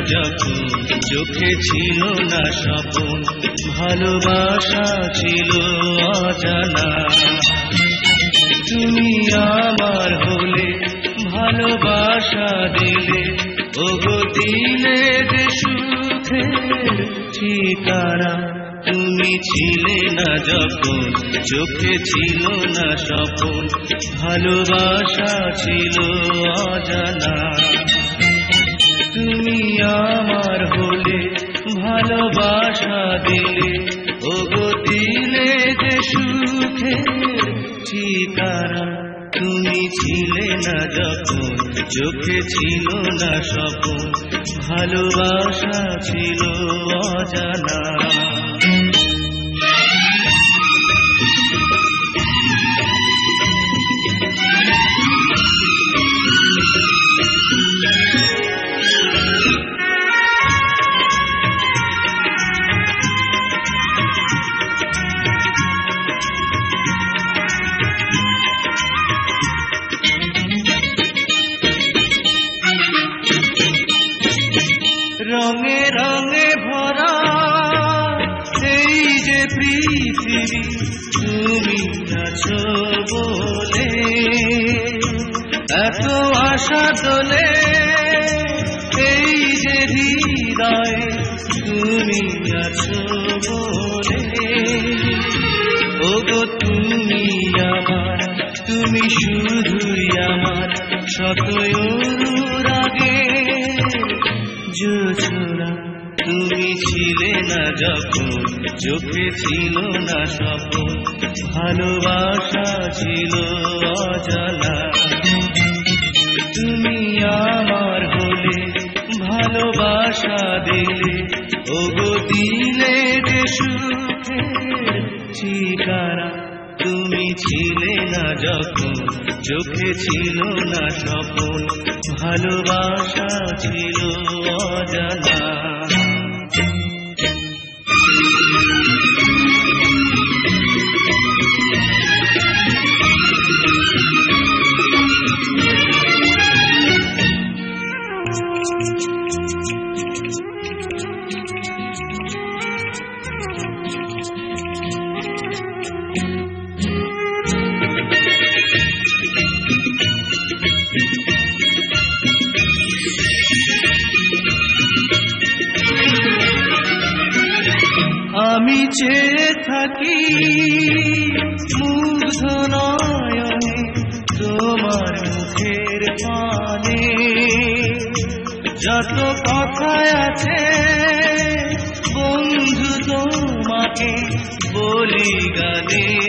যখন চোখে ছিল না স্বপন, ভালোবাসা ছিল অজানা। তুমি আমার হলে ভালোবাসা দিলে, ওগো দিলে যে সুখের ঠিকানা। তুমি ছিলে না যখন চোখে ছিল না স্বপন, ভালোবাসা ছিল অজানা। ভালোবাসা দিলে, ও দিলে যে সুখের ঠিকানা তুমি ছিলে না যখন, চোখে ছিল না সপন ভালোবাসা ছিল অজানা। রঙে রঙে ভরা এই যে পৃথিবী তুমি আছো বলে। এত আশা তোলে এই যে হৃদয় তুমি আছো বলে। ওগো তুমি আমার, তুমি শুধুই আমার শত জোছনা তুমি ছিলে না যখন, চোখে ছিল না স্বপন, ভালোবাসা ছিল অজানা। তুমি আমার হলে ভালোবাসা দিলে, ওগো দিলে যে সুখের ঠিকানা। তুমি ছিলে না যখন চোখে ছিল না স্বপন ভালোবাসা ছিল অজানা। আমি চেয়ে থাকি। মুগ্ধ তোমার মুখের পানে। যত কথা আছে বন্ধু তোমাকে বলি গানে।